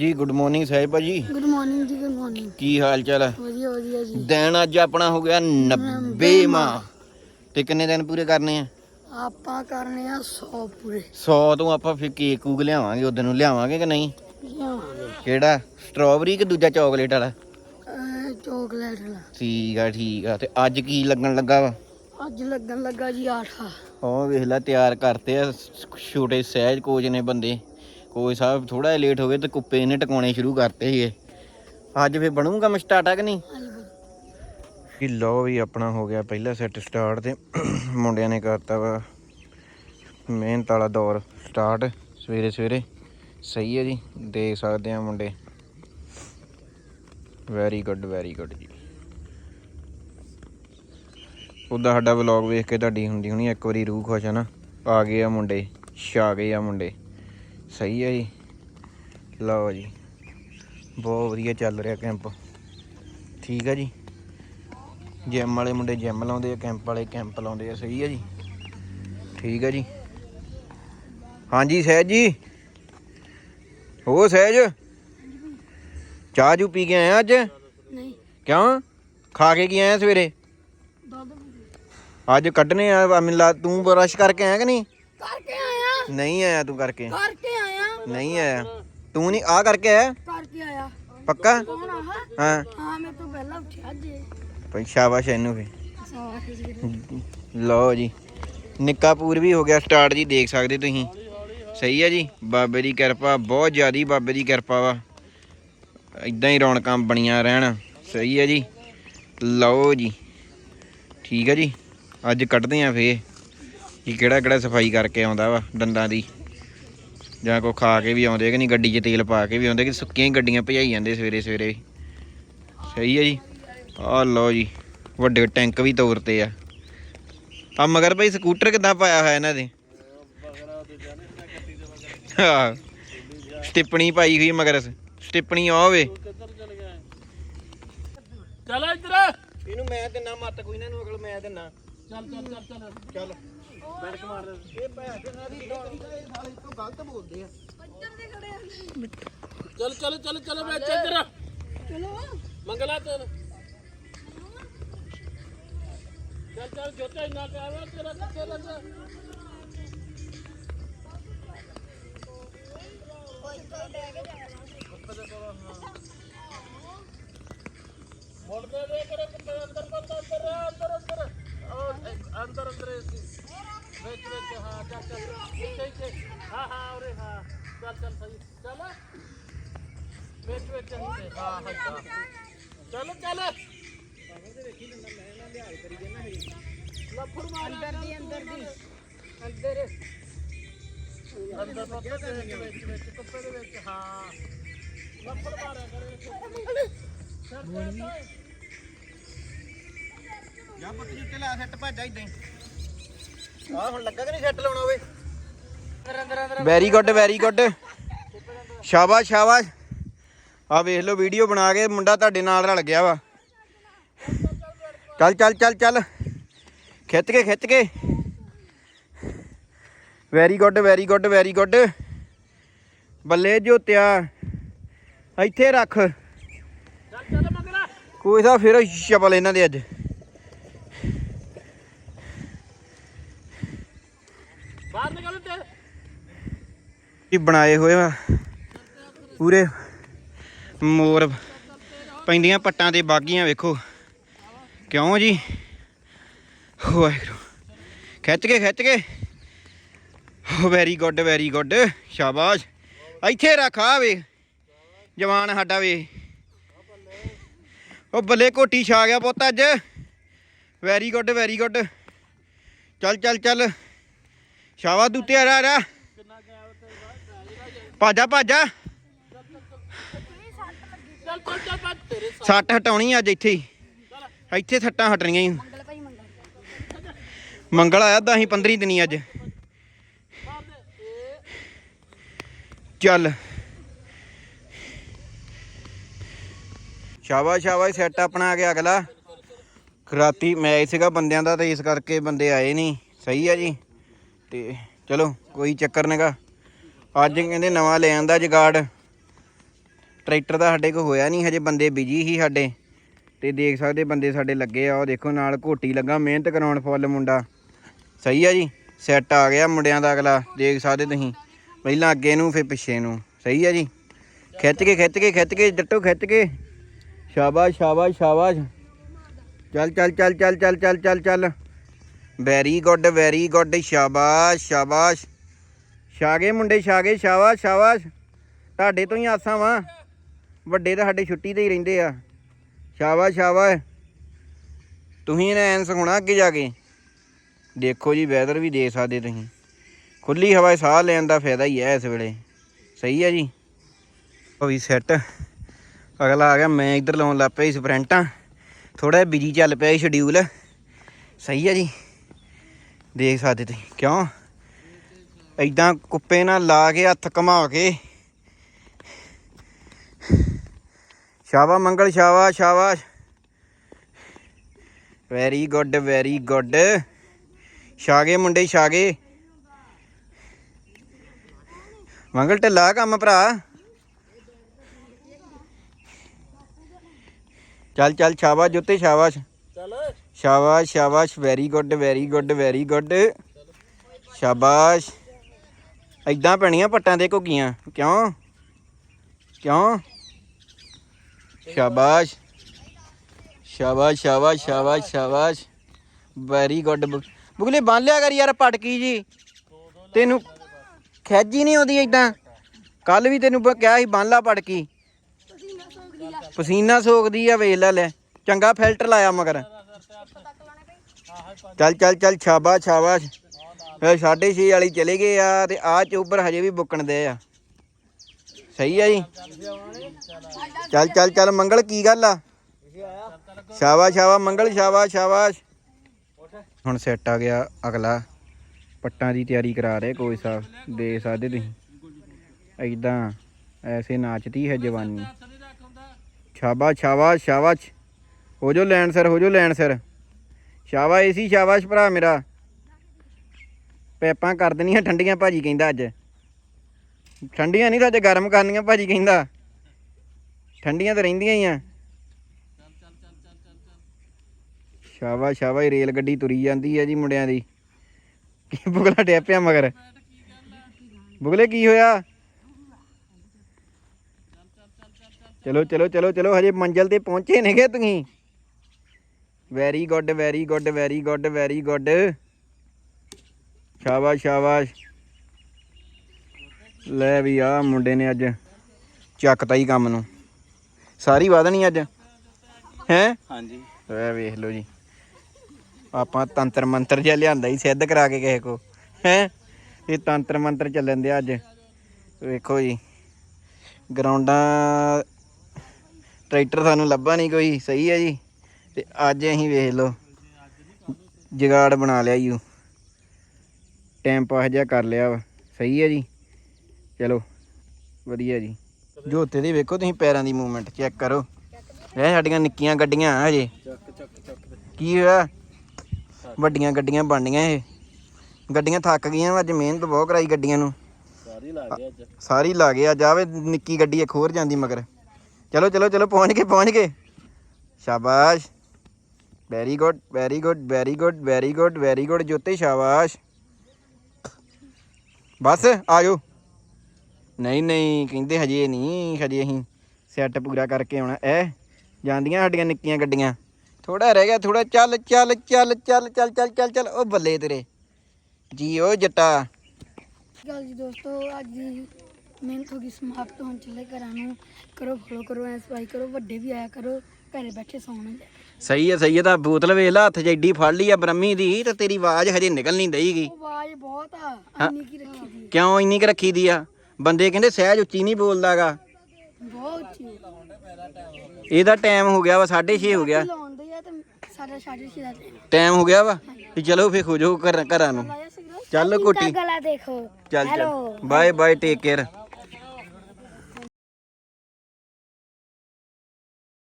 ਜੀ good morning ਸਾਹਿਬ ਭਾਜੀ ਗੁੱਡ ਮਾਰਨਿੰਗ ਜੀ ਗੁੱਡ ਮਾਰਨਿੰਗ ਕੀ ਹਾਲ ਚਾਲ ਹੈ ਵਧੀਆ ਵਧੀਆ ਜੀ। ਦਿਨ ਅੱਜ ਆਪਣਾ ਹੋ ਗਿਆ 90ਵਾਂ ਤੇ ਕਿੰਨੇ ਦਿਨ ਪੂਰੇ ਕਰਨੇ ਆ? ਆਪਾਂ ਕਰਨੇ ਆ 100 ਪੂਰੇ। 100 ਤੋਂ ਆਪਾਂ ਫਿਰ ਕੇਕ ਕੂਕ ਲਿਆਵਾਂਗੇ ਉਦੋਂ ਨੂੰ ਲਿਆਵਾਂਗੇ ਕਿ ਨਹੀਂ? ਲਿਆਵਾਂਗੇ। ਕਿਹੜਾ? ਸਟ੍ਰਾਬੇਰੀ ਕਿ ਦੂਜਾ ਚਾਕਲੇਟ ਵਾਲਾ? ਚੋਕਲੇਟ ਵਾਲਾ। ਠੀਕ ਆ ਠੀਕ ਆ। ਤੇ ਅੱਜ ਕੀ ਲੱਗਣ ਲੱਗਾ ਵਾ? ਅੱਜ ਲੱਗਣ ਲੱਗਾ ਜੀ ਆਠਾ। ਉਹ ਵੇਖ ਲੈ ਤਿਆਰ ਕਰਤੇ ਆ ਛੋਟੇ ਸਹਿਜ ਕੋਚ ਨੇ ਬੰਦੇ। ਕੋਈ ਸਾਹਿਬ ਥੋੜਾ ਜਿਹਾ ਲੇਟ ਹੋ ਗਏ ਤੇ ਕੁੱਪੇ ਨੇ ਟਿਕਾਉਣੇ ਸ਼ੁਰੂ ਕਰਤੇ ਸੀਗੇ। ਅੱਜ ਫੇ ਬਣੂਗਾ ਕੰਮ ਸਟਾਰਟ ਆ ਕਿ ਨਹੀਂ? ਕਿ ਲੋ ਵੀ ਆਪਣਾ ਹੋ ਗਿਆ ਪਹਿਲਾ ਸੈੱਟ ਸਟਾਰਟ ਤੇ ਮੁੰਡਿਆਂ ਨੇ ਕਰਤਾ ਵਾ ਮਿਹਨਤ ਵਾਲਾ ਦੌਰ ਸਟਾਰਟ ਸਵੇਰੇ ਸਵੇਰੇ। ਸਹੀ ਹੈ ਜੀ, ਦੇਖ ਸਕਦੇ ਆ ਮੁੰਡੇ। ਵੈਰੀ ਗੁੱਡ ਵੈਰੀ ਗੁੱਡ ਜੀ। ਉਹਦਾ ਸਾਡਾ ਵਲੌਗ ਵੇਖ ਕੇ ਤੁਹਾਡੀ ਹੁੰਦੀ ਹੋਣੀ ਇੱਕ ਵਾਰੀ ਰੂਹ ਖੁਸ਼ ਹੈ ਨਾ। ਆ ਗਏ ਆ ਮੁੰਡੇ, ਛਾ ਗਏ ਆ ਮੁੰਡੇ। ਸਹੀ ਹੈ ਜੀ। ਲਓ ਜੀ ਬਹੁਤ ਵਧੀਆ ਚੱਲ ਰਿਹਾ ਕੈਂਪ ਠੀਕ ਆ ਜੀ। ਜਿਮ ਵਾਲੇ ਮੁੰਡੇ ਜਿਮ ਲਾਉਂਦੇ ਆ ਕੈਂਪ ਵਾਲੇ ਕੈਂਪ ਲਾਉਂਦੇ ਆ ਸਹੀ ਹੈ ਜੀ। ਠੀਕ ਹੈ ਜੀ। ਹਾਂਜੀ ਸਹਿਜ ਜੀ। ਹੋ ਸਹਿਜ। ਚਾਹ ਜੂ ਪੀ ਕੇ ਆਇਆ ਅੱਜ? ਨਹੀਂ। ਕਿਉਂ? ਖਾ ਕੇ ਕੀ ਆਇਆ ਸਵੇਰੇ? ਅੱਜ ਕੱਢਨੇ ਆ ਮੈਨੂੰ ਲਾ ਤੂੰ ਬਰਸ਼ ਕਰਕੇ ਆਇਆ ਕਿ ਨਹੀਂ? ਕਰਕੇ ਆਇਆ। ਨਹੀਂ ਆਇਆ ਤੂੰ ਕਰਕੇ। ਕਰਕੇ ਨਹੀਂ ਆਇਆ ਤੂੰ ਨਹੀਂ ਆ ਕਰਕੇ ਆਇਆ ਕਰਕੇ ਆਇਆ। ਪੱਕਾ? ਕੌਣ ਆਹ? ਹਾਂ। ਹਾਂ ਮੈਂ ਤੋਂ ਪਹਿਲਾਂ ਉੱਠਿਆ ਜੇ ਭਾਈ ਸ਼ਾਬਾਸ਼ ਇਹਨੂੰ ਵੀ। ਜੀ। ਲਓ ਜੀ। ਨਿੱਕਾਪੂਰ ਵੀ ਹੋ ਗਿਆ ਸਟਾਰਟ ਜੀ ਦੇਖ ਸਕਦੇ ਤੁਸੀਂ। ਸਹੀ ਹੈ ਜੀ ਬਾਬੇ ਦੀ ਕਿਰਪਾ ਬਹੁਤ ਜ਼ਿਆਦੀ ਬਾਬੇ ਦੀ ਕਿਰਪਾ ਵਾ। ਇਦਾਂ ਹੀ ਰੌਣਕਾਂ ਬਣੀਆਂ ਰਹਿਣ। ਸਹੀ ਹੈ ਜੀ। ਲਓ ਜੀ। ਠੀਕ ਹੈ ਜੀ। ਅੱਜ ਕੱਢਦੇ ਆਂ ਫੇ ਕਿ ਕਿਹੜਾ ਕਿਹੜਾ ਸਫ਼ਾਈ ਕਰਕੇ ਆਉਂਦਾ ਵਾ ਦੰਦਾਂ ਦੀ। ਜਾਂ ਕੋ ਖਾ ਕੇ ਵੀ ਆਉਂਦੇ ਕਿ ਨਹੀਂ ਗੱਡੀ 'ਚ ਤੇਲ ਪਾ ਕੇ ਵੀ ਆਉਂਦੇ ਕਿ ਸੁੱਕੀਆਂ ਹੀ ਗੱਡੀਆਂ ਭਜਾਈ ਜਾਂਦੇ ਸਵੇਰੇ ਸਵੇਰੇ। ਸਹੀ ਹੈ ਜੀ? ਆਹ ਲਓ ਜੀ ਵੱਡੇ ਟੈਂਕ ਵੀ ਤੋਰਤੇ ਆ। ਆ ਮਗਰ ਭਾਈ ਸਕੂਟਰ ਕਿੱਦਾਂ ਪਾਇਆ ਹੋਇਆ ਇਹਨਾਂ ਦੇ? ਹਾਂ ਸਟਿੱਪਣੀ ਪਾਈ ਹੋਈ ਮਗਰ ਸਟਿੱਪਣੀ ਆ ਹੋਵੇ ਚੱਲ ਇੱਧਰ। ਇਹਨੂੰ ਮੈਂ ਦਿੰਨਾ ਮੱਤ ਕੋਈ ਨਾ ਨੂੰ ਅਗਲ ਮੈਂ ਦਿੰਨਾ। ਚੱਲ ਚੱਲ ਚੱਲ ਚੱਲ। ਚੱਲ। ਬੈਠ ਮਾਰ ਦੇ। ਇਹ ਭੈਣ ਜਨਾ ਦੀ ਸਾਲੇ ਤੋਂ ਗਲਤ ਬੋਲਦੇ ਆ। ਚੱਲ ਚੱਲ ਚੱਲ ਚੱਲ ਬੈਠ ਇੱਧਰ ਚਲੋ। ਮੰਗਲਾ ਤੇਰ ਚੱਲ ਚੱਲ ਜੋਤਾ ਇੰਨਾ ਪਿਆਵਾ ਤੇਰਾ ਕਿੱਥੇ ਲੱਗਾ ਮੁੜਦੇ ਦੇ ਕਰੋ ਕਿੱਥੇ ਅੰਦਰ ਬੰਦਾ? ਅੰਦਰ ਆ, ਅੰਦਰ ਅੰਦਰ। ਉਹ ਇਹ ਅੰਦਰ ਅੰਦਰ ਇਹ ਸੀ। ਵਿੱਚ ਵਿੱਚ ਹਾਂ ਚੱਲ ਚੱਲ ਇੱਥੇ ਇੱਥੇ ਹਾਂ ਹਾਂ ਉਰੇ ਹਾਂ ਚੱਲ ਚੱਲ ਸਹੀ ਚੱਲ ਵਿੱਚ ਵਿੱਚ ਇੱਥੇ ਹਾਂ ਹਾਂ ਚੱਲ ਚੱਲ ਚੱਲ ਲੱਫੜ ਮਾਰੀ ਅੰਦਰ ਦੀ ਅੰਦਰ ਦੀ ਅੰਦਰ ਅੰਦਰ ਪੱਤੇ ਦੇ ਵਿੱਚ ਵਿੱਚ ਕੁੱਪੇ ਦੇ ਵਿੱਚ ਹਾਂ ਲੱਫੜ ਆ ਹੁਣ ਲੱਗਾ ਕਿ ਨਹੀਂ ਸੈੱਟ ਲਾਉਣਾ ਓਏ? ਵੈਰੀ ਗੁੱਡ ਵੈਰੀ ਗੁੱਡ ਸ਼ਾਬਾਸ਼ ਸ਼ਾਬਾਸ਼। ਆ ਵੇਖ ਲਓ ਵੀਡੀਓ ਬਣਾ ਕੇ ਮੁੰਡਾ ਤੁਹਾਡੇ ਨਾਲ ਰਲ ਗਿਆ ਵਾ। ਚੱਲ ਚੱਲ ਚੱਲ ਚੱਲ। ਖਿੱਚ ਕੇ ਖਿੱਚ ਕੇ। Very good very good very good ਬੱਲੇ ਜੋਤਿਆ ਇੱਥੇ ਰੱਖ। ਚੱਲ ਚੱਲ ਮੰਗਲਾ। ਕੋਈ ਸਾ ਫਿਰ ਸ਼ਬਲ ਇਹਨਾਂ ਦੇ ਅੱਜ ਬਾਹਰ ਨਿਕਲ ਤੇ ਕੀ ਬਣਾਏ ਹੋਏ ਵਾ ਪੂਰੇ ਮੋਰ ਪੈਂਦੀਆਂ ਪੱਟਾਂ ਤੇ ਬਾਗੀਆਂ ਵੇਖੋ। ਕਿਉਂ ਜੀ? ਵਾਹਿਗੁਰੂ। ਖਿੱਚ ਕੇ ਖਿੱਚ ਕੇ। ਵੈਰੀ ਗੁੱਡ ਵੈਰੀ ਗੁੱਡ ਸ਼ਾਬਾਸ਼। ਇੱਥੇ ਰੱਖ ਆ ਵੇ। ਜਵਾਨ ਸਾਡਾ ਵੇ। ਉਹ ਬੱਲੇ ਕੋਟੀ ਛਾ ਗਿਆ ਪੁੱਤ ਅੱਜ। ਵੈਰੀ ਗੁੱਡ ਵੈਰੀ ਗੁੱਡ ਚੱਲ ਚੱਲ ਚੱਲ। ਸ਼ਾਬਾਸ਼, ਤੂੰ ਆ ਰਿਹਾ ਭਾਜਾ ਭਾਜਾ। ਸੱਟ ਹਟਾਉਣੀ ਅੱਜ ਇੱਥੇ ਹੀ। ਇੱਥੇ ਸੱਟਾਂ ਹਟਣੀਆਂ ਹੀ। ਮੰਗਲ ਭਾਈ ਮੰਗਲ ਮੰਗਲ ਆਇਆ 10 15 ਦਿਨੀ ਅੱਜ। ਚੱਲ। ਸ਼ਾਬਾਸ਼ ਸ਼ਾਬਾਸ਼, ਸੈੱਟ ਆਪਣਾ ਆ ਗਿਆ ਅਗਲਾ। ਰਾਤੀ ਮੈਚ ਸੀਗਾ ਬੰਦਿਆਂ ਦਾ ਤੇ ਇਸ ਕਰਕੇ ਬੰਦੇ ਆਏ ਨਹੀਂ। ਸਹੀ ਆ ਜੀ। ਤੇ ਚਲੋ, ਕੋਈ ਚੱਕਰ ਨਹੀਂਗਾ ਅੱਜ ਕਹਿੰਦੇ ਨਵਾਂ ਲੈ ਆਂਦਾ ਜਗਾੜ। ਟਰੈਕਟਰ ਦਾ ਸਾਡੇ ਕੋਲ ਹੋਇਆ ਨਹੀਂ, ਹਜੇ ਬੰਦੇ ਬਿਜ਼ੀ ਸੀ ਸਾਡੇ। ਤੇ ਦੇਖ ਸਕਦੇ ਬੰਦੇ ਸਾਡੇ ਲੱਗੇ ਆ, ਉਹ ਦੇਖੋ ਨਾਲ ਘੋਟੀ ਲੱਗਾ, ਮਿਹਨਤ ਕਰਾਉਣ ਫੁੱਲ ਮੁੰਡਾ। ਸਹੀ ਆ ਜੀ ਸੈੱਟ ਆ ਗਿਆ ਮੁੰਡਿਆਂ ਦਾ ਅਗਲਾ, ਦੇਖ ਸਕਦੇ ਤੁਸੀਂ। ਪਹਿਲਾਂ ਅੱਗੇ ਨੂੰ, ਫਿਰ ਪਿੱਛੇ ਨੂੰ। ਸਹੀ ਆ ਜੀ। ਖਿੱਚ ਕੇ ਖਿੱਚ ਕੇ ਖਿੱਚ ਕੇ ਡੱਟੋ ਖਿੱਚ ਕੇ। ਸ਼ਾਬਾਸ਼ ਸ਼ਾਬਾਸ਼ ਸ਼ਾਬਾਸ਼। ਚੱਲ ਚੱਲ ਚੱਲ ਚੱਲ ਚੱਲ ਚੱਲ ਚੱਲ ਚੱਲ। ਵੈਰੀ ਗੁੱਡ ਵੈਰੀ ਗੁੱਡ ਸ਼ਾਬਾਸ਼ ਸ਼ਾਬਾਸ਼। ਛਾਗੇ ਮੁੰਡੇ, ਛਾਗੇ, ਸ਼ਾਬਾਸ਼ ਸ਼ਾਬਾਸ਼। ਤੁਹਾਡੇ ਤੋਂ ਹੀ ਆਸਾਂ ਵਾਂ। ਵੱਡੇ ਤਾਂ ਸਾਡੇ ਛੁੱਟੀ ਤੇ ਹੀ ਰਹਿੰਦੇ ਆ। ਸ਼ਾਬਾਸ਼ ਸ਼ਾਬਾਸ਼। ਤੁਸੀਂ ਨੇ ਐਨ ਸਿਖਾਉਣਾ ਅੱਗੇ ਜਾ ਕੇ ਦੇਖੋ ਜੀ ਵੈਦਰ ਵੀ ਦੇ ਸਕਦੇ ਤੁਸੀਂ। ਖੁੱਲੀ ਹਵਾ, ਸਾਹ ਲੈਣ ਦਾ ਫਾਇਦਾ ਹੀ ਹੈ ਇਸ ਵੇਲੇ। ਸਹੀ ਹੈ ਜੀ। ਉਹ ਵੀ ਸੈੱਟ ਅਗਲਾ ਆ ਗਿਆ, ਮੈਂ ਇੱਧਰ ਲਾਉਣ ਲੱਗ ਪਿਆ ਸੀ ਸਪ੍ਰਿੰਟਾਂ। ਥੋੜਾ ਬਿਜ਼ੀ ਚੱਲ ਪਿਆ ਸ਼ਡਿਊਲ ਸਹੀ ਹੈ ਜੀ। ਦੇਖ ਸਕਦੇ ਤੁਸੀਂ। ਕਿਉਂ? ਐਦਾਂ ਕੁੱਪੇ ਨਾਲ ਲਾ ਕੇ ਹੱਥ ਘੁਮਾ ਕੇ। ਸ਼ਾਬਾ ਮੰਗਲ ਸ਼ਾਬਾ ਸ਼ਾਬਾਸ਼। ਵੈਰੀ ਗੁੱਡ ਵੈਰੀ ਗੁੱਡ ਛਾਗੇ ਮੁੰਡੇ ਛਾਗੇ। ਮੰਗਲ ਢਿੱਲਾ ਕੰਮ ਭਰਾ। ਚੱਲ ਚੱਲ ਸ਼ਾਬਾਸ਼ ਜੁੱਤੇ ਸ਼ਾਬਾਸ਼। ਚੱਲ। ਸ਼ਾਬਾਸ਼ ਸ਼ਾਬਾਸ਼ very good very good very good ਸ਼ਾਬਾਸ਼। ਐਦਾਂ ਪੈਣੀਆਂ ਪੱਟਾਂ ਤੇ ਘੁੱਗੀਆਂ। ਕਿਉਂ? ਕਿਉਂ? ਸ਼ਾਬਾਸ਼। ਸ਼ਾਬਾਸ਼ ਸ਼ਾਬਾਸ਼ ਸ਼ਾਬਾਸ਼ ਸ਼ਾਬਾਸ਼। ਵੈਰੀ ਗੁੱਡ ਬੁਗਲੇ, ਬੰਨ ਲਿਆ ਕਰ ਯਾਰ ਪਟਕੀ ਜੀ। ਤੈਨੂੰ ਖਿੱਚ ਹੀ ਨਹੀਂ ਆਉਂਦੀ ਐਦਾਂ ਕੱਲ ਵੀ ਤੈਨੂੰ ਕਿਹਾ ਸੀ, ਬੰਨ ਲਾ ਪਟਕੀ। ਪਸੀਨਾ ਸੋਕਦੀ ਆ, ਵੇਖ ਲੈ ਲੈ। ਚੰਗਾ ਫਿਲਟਰ ਲਾਇਆ ਮਗਰ। ਚੱਲ ਚੱਲ ਚੱਲ, ਸ਼ਾਬਾਸ਼ ਸ਼ਾਬਾਸ਼। 6:30 ਵਾਲੀ ਚਲੇ ਗਏ ਆ ਤੇ ਆ ਚੋਬਰ ਹਜੇ ਵੀ ਬੁੱਕਣ ਦੇ ਆ। ਸਹੀ ਆ ਜੀ? ਚੱਲ ਚੱਲ ਚੱਲ ਮੰਗਲ, ਕੀ ਗੱਲ ਆ? ਸ਼ਾਬਾਸ਼ ਸ਼ਾਬਾਸ਼, ਮੰਗਲ, ਸ਼ਾਬਾਸ਼ ਸ਼ਾਬਾਸ਼। ਹੁਣ ਸੈੱਟ ਆ ਗਿਆ ਅਗਲਾ। ਪੱਟਾਂ ਦੀ ਤਿਆਰੀ ਕਰਾ ਰਹੇ ਕੋਈ ਸਾਹਿਬ ਦੇ ਸਕਦੇ ਤੁਸੀਂ। ਐਦਾਂ ਐਸੇ ਨਾਚਦੀ ਹੈ ਜਵਾਨੀ। ਸ਼ਾਬਾਸ਼ ਸ਼ਾਬਾਸ਼ ਸ਼ਾਬਾਸ਼। ਹੋ ਜੋ ਲੈਣ ਸਰ ਹੋ ਜੋ ਲੈਣ ਸਰ ਸ਼ਾਬਾਸ਼, ਏਸੀ, ਸ਼ਾਬਾਸ਼ ਭਰਾ ਮੇਰਾ। ਪੈਪਾਂ ਕਰ ਦੇਣੀਆਂ, ਠੰਡੀਆਂ ਭਾਜੀ ਕਹਿੰਦਾ ਅੱਜ। ਠੰਡੀਆਂ ਨਹੀਂ ਤਾਂ ਅੱਜ ਗਰਮ ਕਰਨੀਆਂ ਭਾਜੀ ਕਹਿੰਦਾ। ਠੰਡੀਆਂ ਤਾਂ ਰਹਿੰਦੀਆਂ ਹੀ ਆ। ਸ਼ਾਬਾਸ਼ ਸ਼ਾਬਾਸ਼, ਰੇਲ ਗੱਡੀ ਤੁਰੀ ਜਾਂਦੀ ਹੈ ਜੀ ਮੁੰਡਿਆਂ ਦੀ। ਕੀ ਬੁਗਲਾ ਡਿਆ ਮਗਰ? ਬੁਗਲੇ ਕੀ ਹੋਇਆ? ਚਲੋ ਚਲੋ ਚਲੋ ਚਲੋ, ਹਜੇ ਮੰਜ਼ਲ ਤੇ ਪਹੁੰਚੇ ਨੇਗੇ ਤੁਸੀਂ। Very good very good very good very good ਸ਼ਾਬਾਸ਼ ਸ਼ਾਬਾਸ਼। ਲੈ ਵੀ ਆ ਮੁੰਡੇ ਨੇ ਅੱਜ ਚੱਕਤਾ ਹੀ ਕੰਮ ਨੂੰ। ਸਾਰੀ ਵਧਣੀ ਅੱਜ? ਹੈ? ਹਾਂਜੀ। ਇਹ ਵੇਖ ਲਓ ਜੀ। ਆਪਾਂ ਤੰਤਰ ਮੰਤਰ ਜਿਹਾ ਲਿਆਂਦਾ ਹੀ ਸਿੱਧ ਕਰਾ ਕੇ ਕਿਸੇ ਕੋ ਹੈ? ਇਹ ਤੰਤਰ ਮੰਤਰ ਚੱਲਣ ਦਿਆ ਅੱਜ। ਵੇਖੋ ਜੀ। ਗਰਾਊਂਡਾਂ ਟਰੈਕਟਰ ਸਾਨੂੰ ਲੱਭਾ ਨਹੀਂ ਕੋਈ। ਸਹੀ ਹੈ ਜੀ। ਤੇ ਅੱਜ ਅਸੀਂ ਵੇਖ ਲਓ। ਜਗਾੜ ਬਣਾ ਲਿਆ ਯੂ। ਟਾਈਮ ਪਾਸ ਜਿਹਾ ਕਰ ਲਿਆ ਵਾ। ਸਹੀ ਹੈ ਜੀ। ਚਲੋ ਵਧੀਆ ਜੀ। ਜੋਤੇ ਦੀ ਵੇਖੋ ਤੁਸੀਂ ਪੈਰਾਂ ਦੀ ਮੂਵਮੈਂਟ ਚੈੱਕ ਕਰੋ। ਇਹ ਸਾਡੀਆਂ ਨਿੱਕੀਆਂ ਗੱਡੀਆਂ ਆ ਹਜੇ। ਚੱਕ ਚੱਕ ਚੱਕ ਕੀ ਹੋਇਆ? ਵੱਡੀਆਂ ਗੱਡੀਆਂ ਬਣਨੀਆਂ ਇਹ। ਗੱਡੀਆਂ ਥੱਕ ਗਈਆਂ ਅੱਜ ਮਿਹਨਤ ਬਹੁਤ ਕਰਾਈ ਗੱਡੀਆਂ ਨੂੰ। ਸਾਰੀ ਲਾ ਗਿਆ ਅੱਜ। ਸਾਰੀ ਲਾ ਗਿਆ ਜਾਵੇ ਨਿੱਕੀ ਗੱਡੀ ਇੱਕ ਹੋਰ ਜਾਂਦੀ ਮਗਰ। ਚਲੋ ਚਲੋ ਚਲੋ ਪਹੁੰਚ ਗਏ ਪਹੁੰਚ ਗਏ। ਸ਼ਾਬਾਸ਼। Very good very good very good very good very good ਜੋਤੇ ਸ਼ਾਬਾਸ਼। ਬਸ ਆ ਜਾਓ ਨਹੀਂ ਨਹੀਂ ਕਹਿੰਦੇ ਹਜੇ ਨਹੀਂ ਹਜੇ ਅਸੀਂ ਸੈੱਟ ਪੂਰਾ ਕਰਕੇ ਆਉਣਾ। ਐ ਜਾਂਦੀਆਂ ਸਾਡੀਆਂ ਨਿੱਕੀਆਂ ਗੱਡੀਆਂ। ਥੋੜਾ ਰਹਿ ਗਿਆ ਥੋੜਾ ਚੱਲ ਚੱਲ ਚੱਲ ਚੱਲ ਚੱਲ ਚੱਲ ਚੱਲ ਚੱਲ ਉਹ ਬੱਲੇ ਤੇਰੇ। ਜੀ ਓ ਜੱਟਾ। ਗੱਲ ਜੀ ਦੋਸਤੋ ਅੱਜ ਦੀ ਮਿਹਨਤ ਹੋ ਗਈ ਸਮਾਪਤ ਹੋਣ ਚੱਲੇ ਘਰਾਂ ਨੂੰ। ਕਰੋ ਫੋਲੋ ਕਰੋ ਐ ਸਫ਼ਾਈ ਕਰੋ ਵੱਡੇ ਵੀ ਆਇਆ ਕਰੋ ਘਰੇ ਬੈਠੇ ਸੌਣਾ ਸਹੀ ਹੈ ਸਹੀ ਹੈ ਤਾਂ ਬੋਤਲ ਵੇਖ ਲਾ ਹੱਥ 'ਚ ਐਡੀ ਫੜ ਲਈ ਆ ਬ੍ਰਹਮੀ ਦੀ ਤੇ ਤੇਰੀ ਆਵਾਜ਼ ਹਜੇ ਨਿਕਲ ਨਹੀਂ ਦਈਗੀ। ਉਹ ਬਹੁਤ ਆ ਇੰਨੀ ਕੀ ਰੱਖੀ ਦੀ ਕਿਉਂ ਇੰਨੀ ਕੁ ਰੱਖੀ ਦੀ ਆ? ਬੰਦੇ ਕਹਿੰਦੇ ਸਹਿਜ ਉੱਚੀ ਨਹੀਂ ਬੋਲਦਾਗਾ। ਬਹੁਤ ਉੱਚੀ। ਇਹਦਾ ਟਾਈਮ ਹੋ ਗਿਆ ਵਾ 6:30 ਹੋ ਗਿਆ। ਲਾਉਂਦੇ ਆ ਤੇ ਸਾਡਾ ਸਾਡੇ ਛੇ ਦਾ time ਟਾਈਮ ਹੋ ਗਿਆ ਵਾ? ਤੇ ਚਲੋ ਫੇ ਜਾਓ ਘਰ ਘਰਾਂ ਨੂੰ। ਸਿਗਰਟ ਚੱਲ ਕੋਟੀ। ਗਲਾ ਦੇਖੋ। ਚੱਲ ਚੱਲ। Bye bye take care